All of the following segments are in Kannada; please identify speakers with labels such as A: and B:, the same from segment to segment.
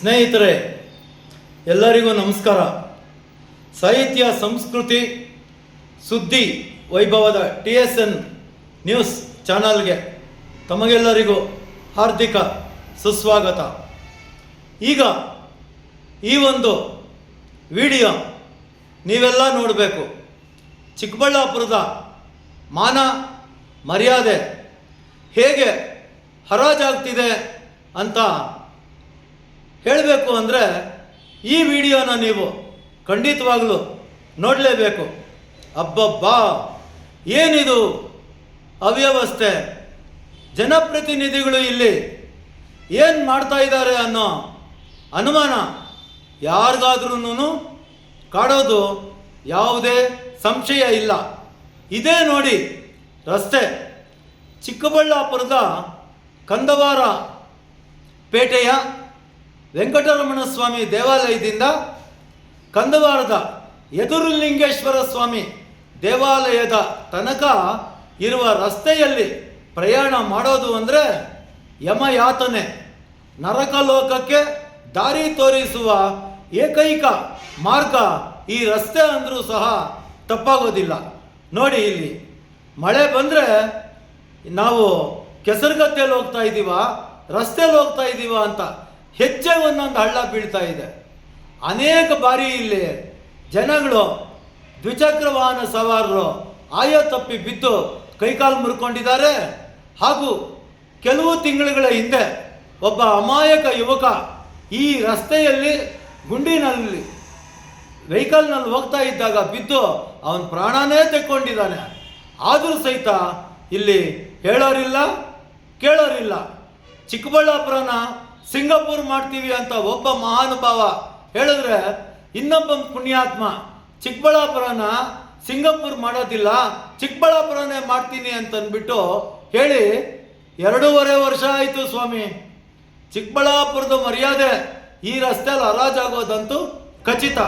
A: ಸ್ನೇಹಿತರೆ, ಎಲ್ಲರಿಗೂ ನಮಸ್ಕಾರ. ಸಾಹಿತ್ಯ, ಸಂಸ್ಕೃತಿ, ಸುದ್ದಿ, ವೈಭವದ ಟಿ ಎಸ್ ಎನ್ ನ್ಯೂಸ್ ಚಾನಲ್ಗೆ ತಮಗೆಲ್ಲರಿಗೂ ಹಾರ್ದಿಕ ಸುಸ್ವಾಗತ. ಈಗ ಈ ಒಂದು ವಿಡಿಯೋ ನೀವೆಲ್ಲ ನೋಡಬೇಕು. ಚಿಕ್ಕಬಳ್ಳಾಪುರದ ಮಾನ ಮರ್ಯಾದೆ ಹೇಗೆ ಹರಾಜಾಗ್ತಿದೆ ಅಂತ ಹೇಳಬೇಕು ಅಂದರೆ ಈ ವಿಡಿಯೋನ ನೀವು ಖಂಡಿತವಾಗಲೂ ನೋಡಲೇಬೇಕು. ಅಬ್ಬಬ್ಬಾ! ಏನಿದು ಅವ್ಯವಸ್ಥೆ? ಜನಪ್ರತಿನಿಧಿಗಳು ಇಲ್ಲಿ ಏನು ಮಾಡ್ತಾ ಇದ್ದಾರೆ ಅನ್ನೋ ಅನುಮಾನ ಯಾರಿಗಾದ್ರೂ ಕಾಡೋದು ಯಾವುದೇ ಸಂಶಯ ಇಲ್ಲ. ಇದೇ ನೋಡಿ ರಸ್ತೆ. ಚಿಕ್ಕಬಳ್ಳಾಪುರದ ಕಂದವಾರ ಪೇಟೆಯ ವೆಂಕಟರಮಣ ಸ್ವಾಮಿ ದೇವಾಲಯದಿಂದ ಕಂದವಾರದ ಎದುರುಲಿಂಗೇಶ್ವರ ಸ್ವಾಮಿ ದೇವಾಲಯದ ತನಕ ಇರುವ ರಸ್ತೆಯಲ್ಲಿ ಪ್ರಯಾಣ ಮಾಡೋದು ಅಂದರೆ ಯಮಯಾತನೆ. ನರಕಲೋಕಕ್ಕೆ ದಾರಿ ತೋರಿಸುವ ಏಕೈಕ ಮಾರ್ಗ ಈ ರಸ್ತೆ ಅಂದರೂ ಸಹ ತಪ್ಪಾಗೋದಿಲ್ಲ. ನೋಡಿ ಇಲ್ಲಿ, ಮಳೆ ಬಂದರೆ ನಾವು ಕೆಸರುಗತ್ತೆಯಲ್ಲಿ ಹೋಗ್ತಾ ಇದ್ದೀವ ರಸ್ತೆಯಲ್ಲಿ ಹೋಗ್ತಾ ಇದ್ದೀವ ಅಂತ. ಹೆಜ್ಜೆ ಒಂದೊಂದು ಹಳ್ಳ ಬೀಳ್ತಾ ಇದೆ. ಅನೇಕ ಬಾರಿ ಇಲ್ಲಿ ಜನಗಳು ದ್ವಿಚಕ್ರ ವಾಹನ ಸವಾರರು ಆಯೋ ತಪ್ಪಿ ಬಿದ್ದು ಕೈಕಾಲು ಮುರ್ಕೊಂಡಿದ್ದಾರೆ. ಹಾಗೂ ಕೆಲವು ತಿಂಗಳುಗಳ ಹಿಂದೆ ಒಬ್ಬ ಅಮಾಯಕ ಯುವಕ ಈ ರಸ್ತೆಯಲ್ಲಿ ಗುಂಡಿನಲ್ಲಿ, ವೆಹಿಕಲ್ನಲ್ಲಿ ಹೋಗ್ತಾ ಇದ್ದಾಗ ಬಿದ್ದು ಅವನ ಪ್ರಾಣನೇ ತೆಕ್ಕೊಂಡಿದ್ದಾನೆ. ಆದರೂ ಸಹಿತ ಇಲ್ಲಿ ಹೇಳೋರಿಲ್ಲ, ಕೇಳೋರಿಲ್ಲ. ಚಿಕ್ಕಬಳ್ಳಾಪುರನ ಸಿಂಗಾಪುರ್ ಮಾಡ್ತೀವಿ ಅಂತ ಒಬ್ಬ ಮಹಾನುಭಾವ ಹೇಳಿದ್ರೆ ಇನ್ನೊಬ್ಬ ಪುಣ್ಯಾತ್ಮ, ಚಿಕ್ಕಬಳ್ಳಾಪುರನ ಸಿಂಗಾಪುರ್ ಮಾಡೋದಿಲ್ಲ, ಚಿಕ್ಕಬಳ್ಳಾಪುರನೇ ಮಾಡ್ತೀನಿ ಅಂತ ಅಂದ್ಬಿಟ್ಟು ಹೇಳಿ, ಎರಡೂವರೆ ವರ್ಷ ಆಯಿತು ಸ್ವಾಮಿ. ಚಿಕ್ಕಬಳ್ಳಾಪುರದ ಮರ್ಯಾದೆ ಈ ರಸ್ತೆಯಲ್ಲಿ ಹರಾಜಾಗೋದಂತೂ ಖಚಿತ.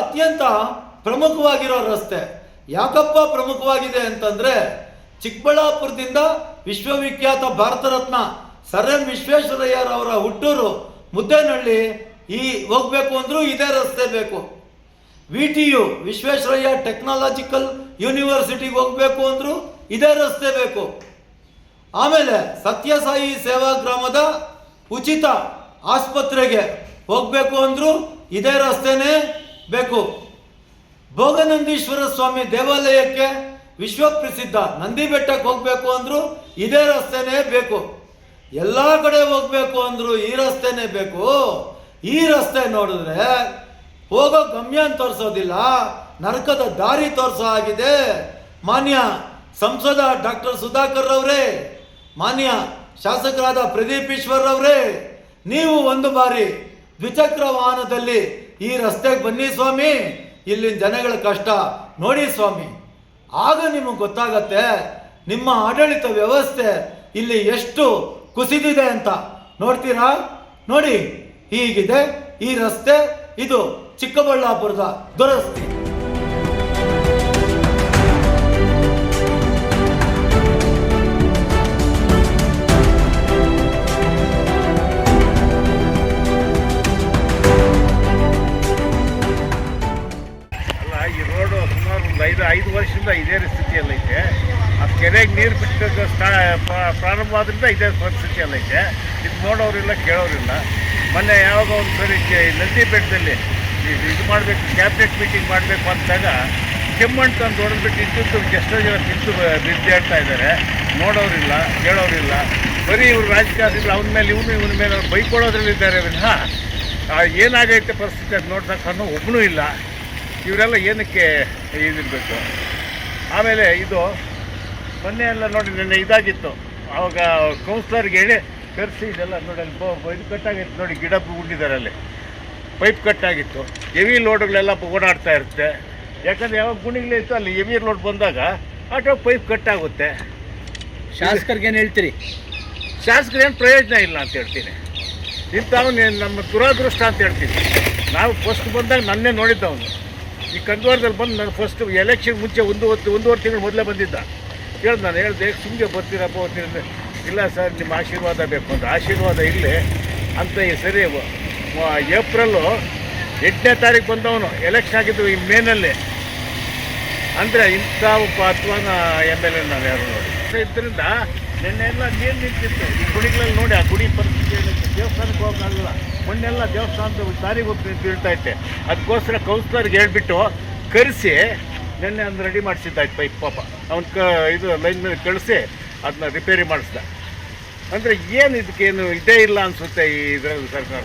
A: ಅತ್ಯಂತ ಪ್ರಮುಖವಾಗಿರೋ ರಸ್ತೆ. ಯಾಕಪ್ಪ ಪ್ರಮುಖವಾಗಿದೆ ಅಂತಂದ್ರೆ ಚಿಕ್ಕಬಳ್ಳಾಪುರದಿಂದ ವಿಶ್ವವಿಖ್ಯಾತ ಭಾರತ ರತ್ನ ಸರ್ ಎಂ ವಿಶ್ವೇಶ್ವರಯ್ಯರವರ ಹುಟ್ಟೂರು ಮುದ್ದೇನಹಳ್ಳಿ ಈ ಹೋಗ್ಬೇಕು ಅಂದ್ರು ಇದೇ ರಸ್ತೆ ಬೇಕು. V T U Visvesvaraya technological ಯೂನಿವರ್ಸಿಟಿಗೆ ಹೋಗ್ಬೇಕು ಅಂದ್ರು ಇದೇ ರಸ್ತೆ ಬೇಕು. ಆಮೇಲೆ ಸತ್ಯಸಾಯಿ ಸೇವಾಗ್ರಾಮದ ಉಚಿತ ಆಸ್ಪತ್ರೆಗೆ ಹೋಗಬೇಕು ಅಂದ್ರು ಇದೇ ರಸ್ತೆನೇ ಬೇಕು. ಭೋಗನಂದೀಶ್ವರ ಸ್ವಾಮಿ ದೇವಾಲಯಕ್ಕೆ ವಿಶ್ವ ಪ್ರಸಿದ್ಧ ನಂದಿ ಬೆಟ್ಟಕ್ಕೆ ಹೋಗಬೇಕು ಅಂದ್ರು ಇದೇ ರಸ್ತೆನೇ ಬೇಕು. ಎಲ್ಲ ಕಡೆ ಹೋಗಬೇಕು ಅಂದ್ರು ಈ ರಸ್ತೆನೇ ಬೇಕು. ಈ ರಸ್ತೆ ನೋಡಿದ್ರೆ ಹೋಗೋ ಗಮ್ಯ ಅಂತ ತೋರಿಸೋದಿಲ್ಲ. ನರಕದ ದಾರಿ ತೋರಿಸೋ ಆಗಿದೆ ಮಾನ್ಯ ಸಂಸದ ಡಾಕ್ಟರ್ ಸುಧಾಕರ್ ಅವರೇ ಮಾನ್ಯ ಶಾಸಕರಾದ ಪ್ರದೀಪ್ ಈಶ್ವರ್ ಅವರೇ ನೀವು ಒಂದು ಬಾರಿ ದ್ವಿಚಕ್ರ ವಾಹನದಲ್ಲಿ ಈ ರಸ್ತೆಗೆ ಬನ್ನಿ ಸ್ವಾಮಿ. ಇಲ್ಲಿನ ಜನಗಳ ಕಷ್ಟ. ನೋಡಿ ಸ್ವಾಮಿ. ಆಗ ನಿಮಗೆ ಗೊತ್ತಾಗತ್ತೆ, ನಿಮ್ಮ ಆಡಳಿತ ವ್ಯವಸ್ಥೆ ಇಲ್ಲಿ ಎಷ್ಟು ಕುಸಿದಿದೆ ಅಂತ. ನೋಡ್ತೀರಾ? ನೋಡಿ, ಹೀಗಿದೆ. ಈ ರಸ್ತೆ, ಇದು ಚಿಕ್ಕಬಳ್ಳಾಪುರದ ದುರಸ್ತಿ.
B: ವರ್ಷದಿಂದ ಇದೇ ಸ್ಥಿತಿಯಲ್ಲೈತೆ. ಆ ಕೆರೆಗೆ ನೀರು ಬಿಟ್ಟು ಸ್ಥಾ ಪ್ರ- ಪ್ರಾರಂಭ ಆದ್ರಿಂದ ಇದೇ ಪರಿಸ್ಥಿತಿಯಲ್ಲೈತೆ. ಇದು ನೋಡೋರಿಲ್ಲ, ಕೇಳೋರಿಲ್ಲ. ಮೊನ್ನೆ ಯಾವಾಗ ಒಂದು ಸರಿ ನದಿ ಬೆಟ್ಟದಲ್ಲಿ ಇದು ಮಾಡಬೇಕು ಕ್ಯಾಬಿನೆಟ್ ಮೀಟಿಂಗ್ ಮಾಡಬೇಕು ಅಂದಾಗ ಕೆಮ್ಮಣ್ಣು ತಂದು ಹೊಡೆದ್ಬಿಟ್ಟು ಇದ್ದಿದ್ದು ಎಷ್ಟೋ ಜನ ತಿಂದು ಬಿದ್ದಾಡ್ತಾ ಇದ್ದಾರೆ ನೋಡೋರಿಲ್ಲ, ಕೇಳೋರಿಲ್ಲ. ಬರೀ ಇವ್ರು ರಾಜಕಾರಣಿಗಳು ಅವನ ಮೇಲೆ, ಇವನು ಇವನ ಮೇಲೆ ಅವ್ರು ಬೈಕೊಳ್ಳೋದ್ರಲ್ಲಿದ್ದಾರೆ ವಿನಃ ಏನಾಗೈತೆ ಪರಿಸ್ಥಿತಿ ಅದು ನೋಡ್ತಕ್ಕ ಒಬ್ಬನೂ ಇಲ್ಲ. ಇವರೆಲ್ಲ ಏನಕ್ಕೆ ಇದಿರಬೇಕು ಆಮೇಲೆ ಇದು ಮೊನ್ನೆ ಎಲ್ಲ ನೋಡಿ ನಿನ್ನೆ ಇದಾಗಿತ್ತು. ಆವಾಗ ಕೌನ್ಸ್ಲರ್ಗೆ ಹೇಳಿ ಕರೆಸಿ ಇದೆಲ್ಲ ನೋಡಿ ಅಲ್ಲಿ ಇದು ಕಟ್ಟಾಗಿತ್ತು ನೋಡಿ ಗಿಡ ಉಂಡಿದ್ದಾರೆ ಅಲ್ಲಿ. ಪೈಪ್ ಕಟ್ಟಾಗಿತ್ತು. ಎವಿ ಲೋಡ್ಗಳೆಲ್ಲ ಓಡಾಡ್ತಾ ಇರುತ್ತೆ. ಯಾಕಂದರೆ ಯಾವಾಗ ಗುಣಿಗಳೇ ಇತ್ತು ಅಲ್ಲಿ ಎವಿ ಲೋಡ್ ಬಂದಾಗ ಆಟೋ ಪೈಪ್ ಕಟ್ಟಾಗುತ್ತೆ.
C: ಶಾಸಕರಿಗೆ ಏನು ಹೇಳ್ತೀರಿ?
B: ಶಾಸಕರೇನು ಪ್ರಯೋಜನ ಇಲ್ಲ ಅಂತ ಹೇಳ್ತೀನಿ. ಇಂಥವ್ನು ನಮ್ಮ ದುರಾದೃಷ್ಟ ಅಂತ ಹೇಳ್ತೀನಿ. ನಾವು ಫಸ್ಟ್ ಬಂದಾಗ ನನ್ನೇ ನೋಡಿದ್ದವನು. ಈ ಕಂದ್ವಾರದಲ್ಲಿ ಬಂದು ನಾನು ಫಸ್ಟ್ ಎಲೆಕ್ಷನ್ ಮುಂಚೆ ಒಂದು ಹೊತ್ತು, ಒಂದೂವರೆ ತಿಂಗಳು ಮೊದಲೇ ಬಂದಿದ್ದ. ಕೇಳ್ದು ನಾನು ಹೇಳಿದೆ ಸುಮ್ಮನೆ ಬರ್ತೀರಪ್ಪ, ಬರ್ತೀರ ಇಲ್ಲ ಸರ್, ನಿಮ್ಮ ಆಶೀರ್ವಾದ ಬೇಕು. ಅಂತ ಆಶೀರ್ವಾದ ಇಲ್ಲೇ? ಅಂತ ಈ ಸರಿ ಏಪ್ರಿಲ್ಲು ಎಂಟನೇ ತಾರೀಕು ಬಂದವನು. ಎಲೆಕ್ಷನ್ ಆಗಿದ್ದು ಈ ಮೇನಲ್ಲಿ. ಅಂದರೆ ಇಂಥ ಒಬ್ಬ ಅಥವಾ ಎಂ ಎಲ್ ಎ ನಾನು ಯಾರು ನೋಡಿ? ಇದರಿಂದ ನಿನ್ನೆ ಎಲ್ಲ ನೀರು ನಿಂತಿತ್ತು. ಈ ಗುಡಿಗಳಲ್ಲಿ ನೋಡಿ, ಆ ಗುಡಿ ಪರಿಸ್ಥಿತಿ ಏನಿತ್ತು ದೇವಸ್ಥಾನಕ್ಕೆ ಹೋಗೋಕ್ಕಾಗಲ್ಲ ಮೊನ್ನೆಲ್ಲ ದೇವಸ್ಥಾನದ ದಾರಿಗೆ ಹೋಗಿ ಬೀಳ್ತಾ ಇತ್ತೆ ಅದಕ್ಕೋಸ್ಕರ ಕೌನ್ಸ್ಲರ್ಗೆ ಹೇಳ್ಬಿಟ್ಟು ಕರೆಸಿ, ನೆನ್ನೆ ಅಂದ್ರೆ ರೆಡಿ ಮಾಡಿಸಿದ್ದಾಯ್ತು ಪೈಪ್ ಪಾಪ. ಅವ್ನ ಕ ಇದು ಲೈನ್ ಮೇಲೆ ಕಳಿಸಿ ಅದನ್ನ ರಿಪೇರಿ ಮಾಡಿಸ್ದ. ಅಂದರೆ ಏನು ಇದಕ್ಕೇನು ಇದೇ ಇಲ್ಲ ಅನಿಸುತ್ತೆ ಈ ಇದರಲ್ಲಿ ಸರ್ಕಾರ